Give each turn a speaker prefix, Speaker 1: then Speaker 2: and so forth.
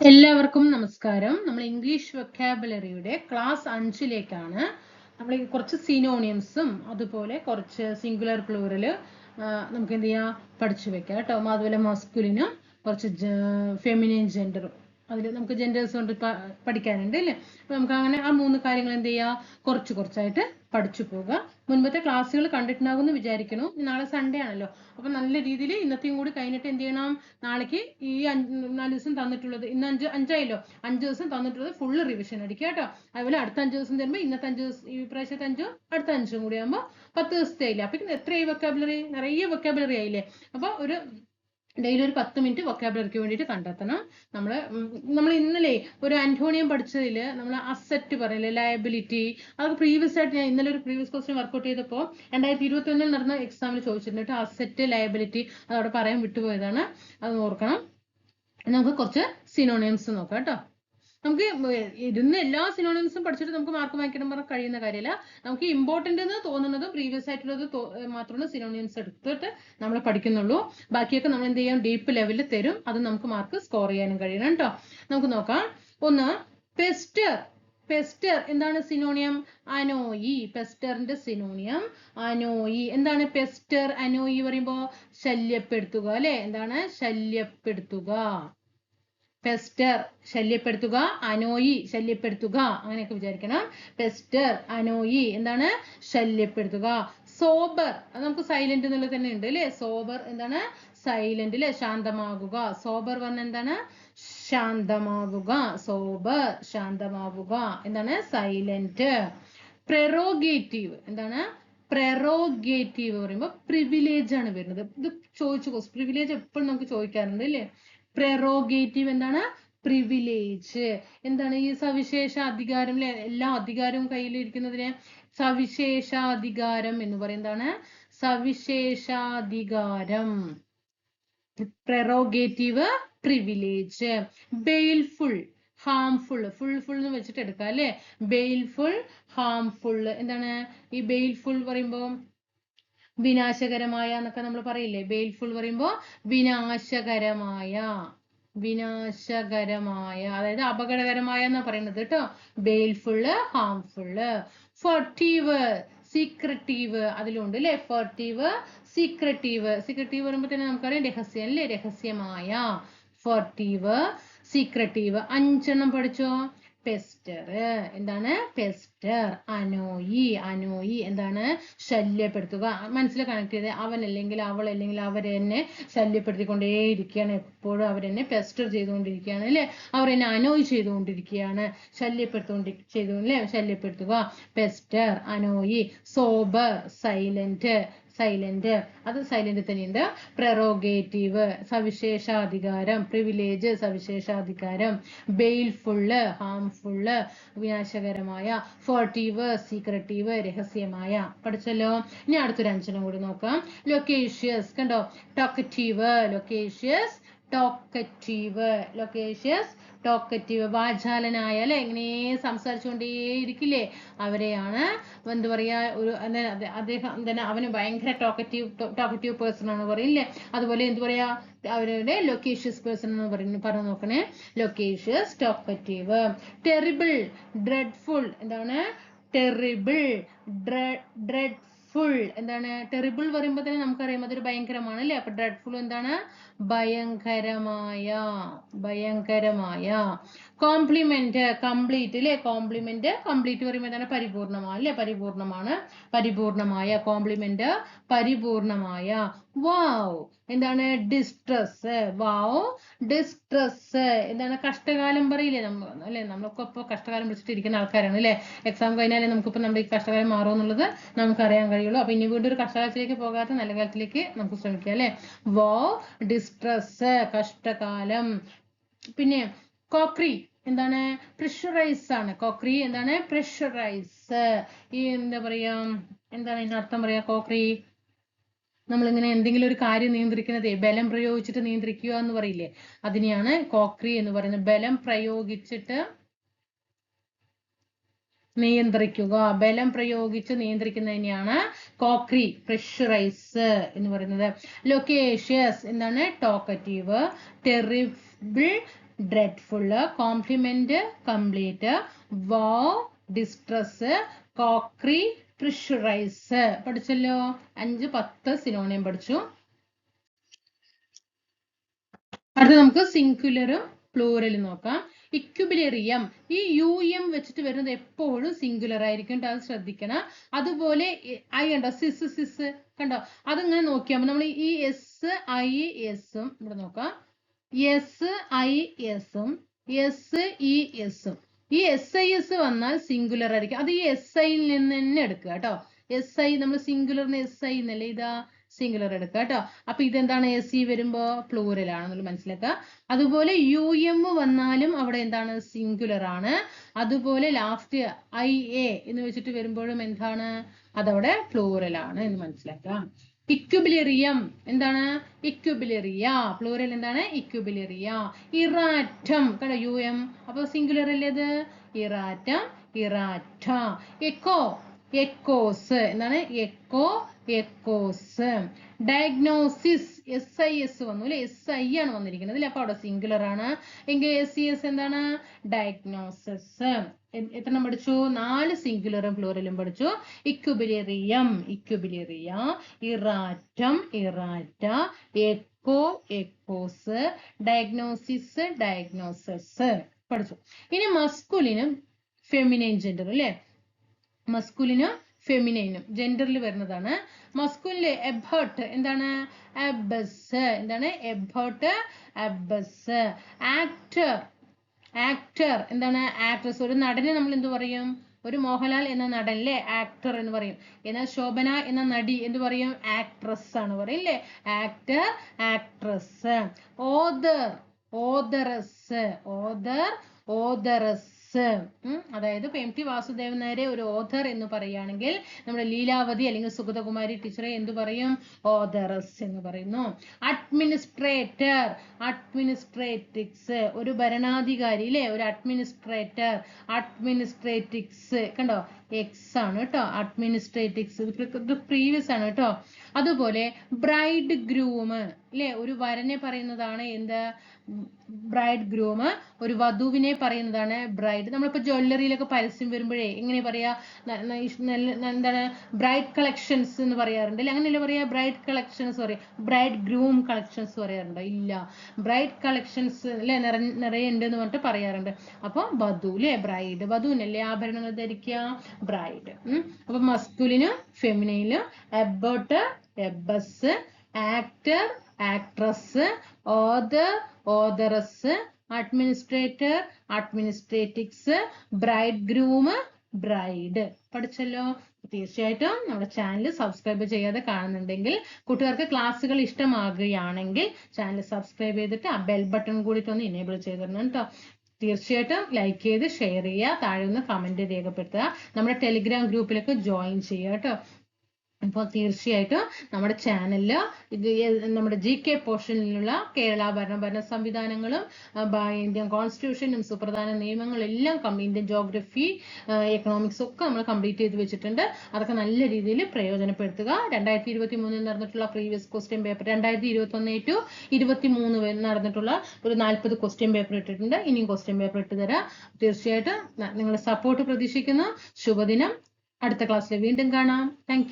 Speaker 1: എല്ലാവർക്കും നമസ്കാരം. നമ്മൾ ഇംഗ്ലീഷ് വെക്കാബുലറിയുടെ ക്ലാസ് അഞ്ചിലേക്കാണ്. നമ്മൾ കുറച്ച് സിനോണിയംസും അതുപോലെ കുറച്ച് സിംഗുലർ പ്ലൂറൽ നമുക്ക് എന്ത് ചെയ്യാം? പഠിച്ചു വെക്കാം കേട്ടോ. അതുപോലെ മസ്കുലിനും കുറച്ച് ഫെമിനിൻ ജെൻഡറും അതിൽ നമുക്ക് ജെൻഡേഴ്സ് കൊണ്ട് പഠിക്കാനുണ്ട് അല്ലേ? അപ്പൊ നമുക്ക് അങ്ങനെ ആ മൂന്ന് കാര്യങ്ങൾ എന്ത് ചെയ്യാ? കുറച്ച് കുറച്ചായിട്ട് പഠിച്ചു പോവുക മുൻപത്തെ ക്ലാസ്സുകൾ കണ്ടിട്ടുണ്ടാകുമെന്ന് വിചാരിക്കുന്നു നാളെ സൺഡേ ആണല്ലോ. അപ്പൊ നല്ല രീതിയിൽ ഇന്നത്തെയും കൂടി കഴിഞ്ഞിട്ട് എന്ത് ചെയ്യണം? നാളേക്ക് ഈ നാല് ദിവസം തന്നിട്ടുള്ളത് ഇന്ന് അഞ്ച് അഞ്ചായല്ലോ? അഞ്ച് ദിവസം തന്നിട്ടുള്ളത് ഫുള്ള് റിവിഷൻ അടിക്കുക കേട്ടോ അതുപോലെ അടുത്ത അഞ്ച് ദിവസം തരുമ്പോൾ ഇന്നത്തെ അഞ്ച് ദിവസം ഈ പ്രാവശ്യത്തെ അഞ്ചും അടുത്ത അഞ്ചും കൂടി ആകുമ്പോൾ പത്ത് ദിവസത്തെ ആയില്ലേ? അപ്പൊ എത്രയായി വൊക്കാബുലറി നിറയെ വൊക്കാബുലറി ആയില്ലേ? അപ്പൊ ഒരു ഡെയിലി ഒരു പത്ത് മിനിറ്റ് വൊക്കാബുലറിക്ക് വേണ്ടിയിട്ട് കണ്ടെത്തണം. നമ്മൾ നമ്മൾ ഇന്നലെ ഒരു ആന്റോണിയം പഠിച്ചതിൽ നമ്മൾ അസറ്റ് പറയില്ലേ ലയബിലിറ്റി അത് പ്രീവിയസ് ആയിട്ട് ഞാൻ ഇന്നലെ ഒരു പ്രീവിയസ് ക്വസ്റ്റ്യൻ വർക്ക്ഔട്ട് ചെയ്തപ്പോൾ രണ്ടായിരത്തി ഇരുപത്തി ഒന്നിൽ നടന്ന എക്സാമിൽ ചോദിച്ചിട്ടുണ്ട് അസറ്റ് ലയബിലിറ്റി അതവിടെ പറയാൻ വിട്ടുപോയതാണ്. അത് ഓർക്കണം. നമുക്ക് കുറച്ച് സിനോണിയംസ് നോക്കാം കേട്ടോ. നമുക്ക് ഇരുന്ന് എല്ലാ സിനോണിംസും പഠിച്ചിട്ട് നമുക്ക് മാർക്ക് വാങ്ങിക്കണം പറഞ്ഞാൽ കഴിയുന്ന കാര്യമല്ല നമുക്ക് ഇമ്പോർട്ടന്റ് എന്ന് തോന്നുന്നത് പ്രീവിയസ് ആയിട്ടുള്ളത് മാത്രമാണ് സിനോണിംസ് എടുത്തിട്ട് നമ്മൾ പഠിക്കുന്നുള്ളൂ. ബാക്കിയൊക്കെ നമ്മൾ എന്ത് ചെയ്യാം ഡീപ്പ് ലെവലിൽ തരും. അത് നമുക്ക് മാർക്ക് സ്കോർ ചെയ്യാനും കഴിയണം കേട്ടോ നമുക്ക് നോക്കാം. ഒന്ന് പെസ്റ്റർ പെസ്റ്റർ എന്താണ് സിനോണിയം അനോയി പെസ്റ്ററിന്റെ സിനോണിയം അനോയി എന്താണ് പെസ്റ്റർ അനോയി പറയുമ്പോ ശല്യപ്പെടുത്തുക അല്ലെ? എന്താണ് ശല്യപ്പെടുത്തുക? പെസ്റ്റർ ശല്യപ്പെടുത്തുക അനോയി ശല്യപ്പെടുത്തുക അങ്ങനെയൊക്കെ വിചാരിക്കണം. പെസ്റ്റർ അനോയി എന്താണ്? ശല്യപ്പെടുത്തുക. സോബർ അത് നമുക്ക് സൈലന്റ് എന്നുള്ളത് തന്നെ ഉണ്ട് അല്ലേ? സോബർ എന്താണ്? സൈലന്റ് അല്ലെ ശാന്തമാകുക. സോബർ പറഞ്ഞ എന്താണ്? ശാന്തമാവുക സോബർ ശാന്തമാവുക എന്താണ്? സൈലന്റ് പ്രെറോഗേറ്റീവ് എന്താണ്? പ്രെറോഗേറ്റീവ് പറയുമ്പോൾ പ്രിവിലേജ് ആണ് വരുന്നത്. ഇത് ചോദിച്ചു പ്രിവിലേജ് എപ്പോഴും നമുക്ക് ചോദിക്കാറുണ്ട് അല്ലേ? പ്രെറോഗേറ്റീവ് എന്താണ്? പ്രിവിലേജ് എന്താണ് ഈ സവിശേഷ അധികാരം അല്ലെ എല്ലാ അധികാരവും കയ്യിലിരിക്കുന്നതിനെ സവിശേഷാധികാരം എന്ന് പറയുന്നതാണ് സവിശേഷാധികാരം. Prerogative privilege baleful harmful full full എന്ന് വെച്ചിട്ട് എടുക്കാം അല്ലെ? ബെയിൽഫുൾ ഹാംഫുൾ എന്താണ്? ഈ ബെയിൽഫുൾ പറയുമ്പോൾ വിനാശകരമായ എന്നൊക്കെ നമ്മൾ പറയില്ലേ? ബെയിൽഫുൾ പറയുമ്പോ വിനാശകരമായ വിനാശകരമായ അതായത് അപകടകരമായ എന്നാ പറയുന്നത് കേട്ടോ ബെയിൽഫുള്ള് ഹാംഫുള്ള് ഫർട്ടീവ് സീക്രട്ടീവ് അതിലുണ്ട് അല്ലെ ഫർട്ടീവ് സീക്രട്ടീവ് സീക്രട്ടീവ് പറയുമ്പോൾ തന്നെ നമുക്കറിയാം രഹസ്യം അല്ലേ രഹസ്യമായ ഫർട്ടീവ് സീക്രട്ടീവ് അഞ്ചെണ്ണം പഠിച്ചോ? പെസ്റ്റർ എന്താണ്? പെസ്റ്റർ അനോയി അനോയി എന്താണ്? ശല്യപ്പെടുത്തുക. മനസ്സിൽ കണക്ട് ചെയ്ത് അവൻ അല്ലെങ്കിൽ അവൾ അല്ലെങ്കിൽ അവരെന്നെ ശല്യപ്പെടുത്തിക്കൊണ്ടേയിരിക്കുകയാണ്. എപ്പോഴും അവരെന്നെ പെസ്റ്റർ ചെയ്തുകൊണ്ടിരിക്കുകയാണ് അല്ലെ? അവർ എന്നെ അനോയി ചെയ്തുകൊണ്ടിരിക്കുകയാണ്. ശല്യപ്പെടുത്തുകൊണ്ടി ചെയ്തു അല്ലെ? ശല്യപ്പെടുത്തുക. Pester annoy sober silent silent അത് സൈലന്റ് തന്നെയുണ്ട്. പ്രെറോഗേറ്റീവ് സവിശേഷാധികാരം പ്രിവിലേജ് സവിശേഷാധികാരം ബെയിൽഫുള്ള് ഹാംഫുള്ള് വിനാശകരമായ ഫോർട്ടീവ് സീക്രട്ടീവ് രഹസ്യമായ. പഠിച്ചല്ലോ? ഇനി അടുത്തൊരു അഞ്ചെണ്ണം കൂടി നോക്കാം. ലൊക്കേഷ്യസ് കണ്ടോ? Talkative loquacious talkative loquacious talkative വാചാലനായ അല്ലെ? ഇങ്ങനെ സംസാരിച്ചുകൊണ്ടേയിരിക്കില്ലേ? അവരെയാണ് എന്താ പറയാ ഒരു അദ്ദേഹം തന്നെ അവന് ഭയങ്കര ടോക്കറ്റീവ് ടോക്കറ്റീവ് പേഴ്സൺ ആണ് പറയില്ലേ അതുപോലെ എന്ത് പറയാ അവരുടെ ലൊക്കേഷ്യസ് പേഴ്സൺ എന്ന് പറയുന്നത് പറഞ്ഞു നോക്കണേ. ലൊക്കേഷ്യസ് ടോക്കറ്റീവ് ടെറിബിൾ ഡ്രെഡ്ഫുൾ എന്താണ്? ടെറിബിൾ ഡ്രെഡ്ഫുൾ എന്താണ്? ടെറിബിൾ പറയുമ്പോൾ തന്നെ നമുക്കറിയാം അതൊരു ഭയങ്കരമാണ് അല്ലേ? അപ്പൊ ഡ്രെഡ്ഫുൾ എന്താണ്? ഭയങ്കരമായ ഭയങ്കരമായ. കോംപ്ലിമെന്റ് കംപ്ലീറ്റ് അല്ലെ കോംപ്ലിമെന്റ് കംപ്ലീറ്റ് പറയുമ്പോൾ തന്നെ പരിപൂർണമാണ് അല്ലെ പരിപൂർണമാണ്. പരിപൂർണമായ കോംപ്ലിമെന്റ് പരിപൂർണമായ. വാവ് എന്താണ്? ഡിസ്ട്രസ് വാവ് ഡിസ്ട്രസ് എന്താണ്? കഷ്ടകാലം പറയില്ലേ നമ്മൾ അല്ലെ? നമ്മളൊക്കെ ഇപ്പോൾ കഷ്ടകാലം പിടിച്ചിട്ട് ഇരിക്കുന്ന ആൾക്കാരാണ് അല്ലെ എക്സാം കഴിഞ്ഞാലേ നമുക്കിപ്പോൾ നമ്മുടെ ഈ കഷ്ടകാലം മാറും എന്നുള്ളത് നമുക്ക് അറിയാൻ കഴിയുള്ളൂ. അപ്പൊ ഇനി വീണ്ടും ഒരു കഷ്ടകാലത്തിലേക്ക് പോകാത്ത നല്ല കാലത്തിലേക്ക് നമുക്ക് ശ്രമിക്കാം അല്ലെ വാവ് ഡിസ്ട്രസ് കഷ്ടകാലം. പിന്നെ കോക്രി എന്താണ്? പ്രഷറൈസ് ആണ്. കോക്രി എന്താണ്? പ്രഷറൈസ് ഈ എന്താ പറയാ എന്താണ് ഇതിന്റെ അർത്ഥം പറയാ കോക്രി നമ്മളിങ്ങനെ എന്തെങ്കിലും ഒരു കാര്യം നിയന്ത്രിക്കുന്നതേ ബലം പ്രയോഗിച്ചിട്ട് നിയന്ത്രിക്കുക എന്ന് പറയില്ലേ? അതിനെയാണ് കോക്രി എന്ന് പറയുന്നത്. ബലം പ്രയോഗിച്ചിട്ട് നിയന്ത്രിക്കുക. ബലം പ്രയോഗിച്ച് നിയന്ത്രിക്കുന്നതിനെയാണ് കോക്രി പ്രഷറൈസ് എന്ന് പറയുന്നത്. ലൊക്കേഷ്യസ് എന്താണ്? Talkative terrible dreadful compliment complete woe distress കോക്രി pressurise പഠിച്ചല്ലോ? അഞ്ച് പത്ത് സിനോണിയം പഠിച്ചു. അടുത്ത നമുക്ക് സിംഗുലറും പ്ലൂറലും നോക്കാം. ഇക്യുബിലേറിയം ഈ യു എം വെച്ചിട്ട് വരുന്നത് എപ്പോഴും സിംഗുലർ ആയിരിക്കും. അത് ശ്രദ്ധിക്കണം. അതുപോലെ ഐ ഉണ്ടോ സിസ് സിസ് കണ്ടോ? അതിങ്ങനെ നോക്കിയാൽ നമ്മൾ ഈ എസ് ഐ എസും ഇവിടെ നോക്കാം. എസ് ഐ എസും എസ് ഇ എസും ഈ എസ് ഐ എസ് വന്നാൽ സിംഗുലർ ആയിരിക്കും. അത് ഈ എസ് ഐയിൽ നിന്ന് തന്നെ എടുക്കുക കേട്ടോ. എസ് ഐ നമ്മൾ സിംഗുലറിന് എസ് ഐ എന്നല്ലേ ഇതാ സിംഗുലർ എടുക്കുക കേട്ടോ. അപ്പൊ ഇതെന്താണ് എസ് ഇ വരുമ്പോ? പ്ലൂറൽ ആണെന്നുള്ള മനസ്സിലാക്കുക. അതുപോലെ യു എം വന്നാലും അവിടെ എന്താണ്? സിംഗുലർ ആണ്. അതുപോലെ ലാസ്റ്റ് ഐ എ എന്ന് വെച്ചിട്ട് വരുമ്പോഴും എന്താണ്? അതവിടെ പ്ലൂറൽ ആണ് എന്ന് മനസ്സിലാക്കുക. ഇക്യുബിലേറിയം എന്താണ്? ഇക്യുബിലേറിയ പ്ലൂറൽ എന്താണ്? ഇക്യുബിലേറിയ ഇറാറ്റം. കണ്ടോ? യു എം അപ്പൊ സിംഗുലർ അല്ലേ ഇത്? Erratum errata. Echo echoes. എന്നാണ് echo echoes. Diagnosis S I S വന്നു അല്ലെ? എസ് ഐ ആണ് വന്നിരിക്കുന്നത് അല്ലെ? അപ്പൊ അവിടെ സിംഗുലർ ആണ്. എങ്കിൽ എസ് സി എസ് എന്താണ്? ഡയഗ്നോസിസ് എത്ര പഠിച്ചു? നാല് സിംഗുലറും പ്ലൂറലും പഠിച്ചു. Equilibrium equilibria erratum errata echo echoes diagnosis diagnosis പഠിച്ചു. ഇനി മസ്കുലിനും ഫെമിനൈൻ ജെൻഡർ അല്ലേ? മസ്കുലിനും ഫെമിനൈനും ജെൻഡറിൽ വരുന്നതാണ്. മസ്കുലിലെ എബർട്ട് എന്താണ്? എബസ്. എന്താണ്? Abbot abbess. ആക്ടർ. ആക്ടർ എന്താണ്? ആക്ട്രസ്. ഒരു നടനെ നമ്മൾ എന്ത് പറയും? ഒരു മോഹൻലാൽ എന്ന നടനിലെ ആക്ടർ എന്ന് പറയും. എന്നാൽ ശോഭന എന്ന നടി എന്ത് പറയും? ആക്ട്രസ് ആണ് പറയും അല്ലേ? Actor actress. Author authoress. Author authoress. അതായത് ഇപ്പൊ എം ടി വാസുദേവൻ നായരെ ഒരു ഓഥർ എന്ന് പറയുകയാണെങ്കിൽ നമ്മുടെ ലീലാവതി അല്ലെങ്കിൽ സുഗതകുമാരി ടീച്ചറെ എന്തു പറയും? ഓഥറസ് എന്ന് പറയുന്നു. അഡ്മിനിസ്ട്രേറ്റർ അഡ്മിനിസ്ട്രേറ്റിക്സ് ഒരു ഭരണാധികാരി അല്ലെ ഒരു അഡ്മിനിസ്ട്രേറ്റർ അഡ്മിനിസ്ട്രേറ്റിക്സ് കണ്ടോ? എക്സ് ആണ് കേട്ടോ. അഡ്മിനിസ്ട്രേറ്റിക്സ് ഇത് പ്രീവിയസ് ആണ് കേട്ടോ. അതുപോലെ ബ്രൈഡ് ഗ്രൂം അല്ലെ ഒരു വരനെ പറയുന്നതാണ് എന്ത്? ബ്രൈഡ് ഗ്രൂം ഒരു വധുവിനെ പറയുന്നതാണ് ബ്രൈഡ് നമ്മളിപ്പോ ജ്വല്ലറിയിലൊക്കെ പരസ്യം വരുമ്പോഴേ എങ്ങനെ പറയാ? എന്താണ്? ബ്രൈഡ് കളക്ഷൻസ് എന്ന് പറയാറുണ്ട്. അല്ലെ അങ്ങനെയല്ലേ പറയാ? ബ്രൈഡ് കളക്ഷൻസ് പറയാം. ബ്രൈഡ് ഗ്രൂം കളക്ഷൻസ് പറയാറുണ്ട്. ഇല്ല. ബ്രൈഡ് കളക്ഷൻസ് അല്ലെ നിറ- നിറയെ ഉണ്ട് എന്ന് പറഞ്ഞിട്ട് പറയാറുണ്ട്. അപ്പൊ വധു അല്ലെ ബ്രൈഡ് വധുവിനല്ലേ ആഭരണങ്ങൾ ധരിക്കുക ബ്രൈഡ് അപ്പൊ മസ്കുലിനും ഫെമിനയിലും abbot abbess actor actress author authoress administrator administratrix bride groom bride പഠിച്ചല്ലോ? തീർച്ചയായിട്ടും നമ്മുടെ ചാനൽ സബ്സ്ക്രൈബ് ചെയ്യാതെ കാണുന്നുണ്ടെങ്കിൽ കുട്ടികൾക്ക് ക്ലാസ്സുകൾ ഇഷ്ടമാകുകയാണെങ്കിൽ ചാനൽ സബ്സ്ക്രൈബ് ചെയ്തിട്ട് ആ ബെൽ ബട്ടൺ കൂടിയിട്ട് ഒന്ന് ഇനേബിൾ ചെയ്തിരണം കേട്ടോ തീർച്ചയായിട്ടും ലൈക്ക് ചെയ്ത് ഷെയർ ചെയ്യുക. താഴെ ഒന്ന് കമന്റ് രേഖപ്പെടുത്തുക. നമ്മുടെ ടെലിഗ്രാം ഗ്രൂപ്പിലൊക്കെ ജോയിൻ ചെയ്യുക കേട്ടോ അപ്പോൾ തീർച്ചയായിട്ടും നമ്മുടെ ചാനലിൽ നമ്മുടെ ജി കെ പോർഷനിലുള്ള കേരള ഭരണഭരണ ഭരണ സംവിധാനങ്ങളും ഇന്ത്യൻ കോൺസ്റ്റിറ്റ്യൂഷനും സുപ്രധാന നിയമങ്ങളും എല്ലാം കം- ഇന്ത്യൻ ജോഗ്രഫി എക്കണോമിക്സ് ഒക്കെ നമ്മൾ കംപ്ലീറ്റ് ചെയ്ത് വെച്ചിട്ടുണ്ട്. അതൊക്കെ നല്ല രീതിയിൽ പ്രയോജനപ്പെടുത്തുക. രണ്ടായിരത്തി ഇരുപത്തി മൂന്നിൽ നടന്നിട്ടുള്ള പ്രീവിയസ് ക്വസ്റ്റ്യൻ പേപ്പർ രണ്ടായിരത്തി ഇരുപത്തി ഒന്ന് ടു ഇരുപത്തി മൂന്ന് വരെ നടന്നിട്ടുള്ള ഒരു നാൽപ്പത് ക്വസ്റ്റ്യൻ പേപ്പർ ഇട്ടിട്ടുണ്ട്. ഇനിയും ക്വസ്റ്റ്യൻ പേപ്പർ ഇട്ട് തരാം. തീർച്ചയായിട്ടും നിങ്ങളുടെ സപ്പോർട്ട് പ്രതീക്ഷിക്കുന്നു. ശുഭദിനം. അടുത്ത ക്ലാസ്സിൽ വീണ്ടും കാണാം. താങ്ക്